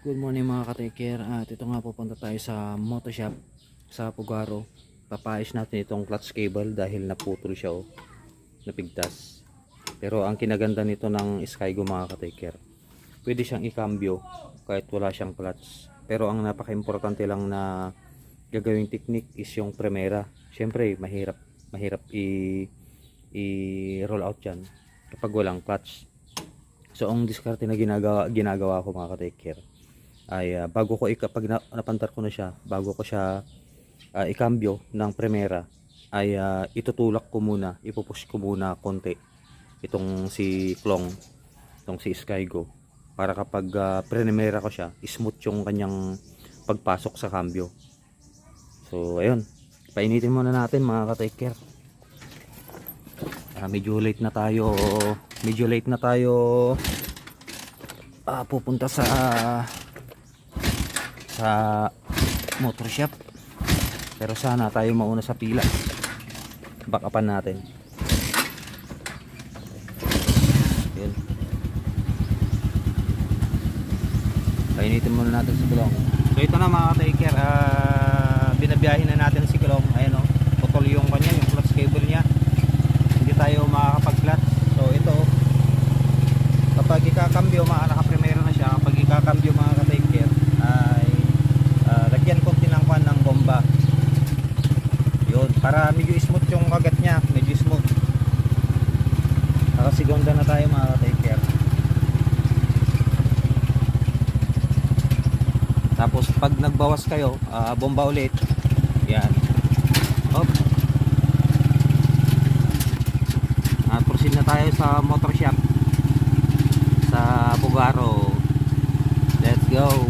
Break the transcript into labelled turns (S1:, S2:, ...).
S1: Good morning mga ka-taker At ito nga pupunta tayo sa moto shop sa Pugaro. Papayos natin itong clutch cable dahil naputol siya oh. Napigtas. Pero ang kinaganda nito ng Skygo mga ka-taker, pwede siyang ikambyo kahit wala siyang clutch. Pero ang napaka-importante lang na gagawing technique is yung primera. Siyempre, mahirap mahirap i i-roll out yan kapag walang clutch. So ang diskarte na ginagawa ginagawa ko mga ka-taker ay ah, bago ko ika pag na, napantar ko na siya, bago ko siya ah, ikambyo ng primera ay ah, itutulak ko muna, ipupush ko muna konti itong si Klong, itong si Skygo para kapag uh, primera ko siya, smooth yung kanyang pagpasok sa cambio. So ayun, painitin muna natin mga ka-taker. Ah, medyo late na tayo, medyo late na tayo ah, pupunta sa sa motor shop. Pero sana tayo mauna sa pila. Backupan natin. Yun. Painitin muna natin si Kulong so ito na mga ka-taker ah, binabiyahin na natin si Kulong ayan o putol yung kanya yung clutch cable niya. Hindi tayo makakapag clutch so ito kapag ikakambyo mga nakaprimero na siya. Kapag ikakambyo mga ka-taker ay ah, lagyan ko tinangkuan ng bomba yun para medyo smooth yung kagat niya. Medyo smooth. Nakasigunda na tayo mga ka-taker. Tapos pag nagbawas kayo ah, bomba ulit. Yan. Hop. Ah, proceed na tayo sa motor shop. Sa Bugaro. Let's go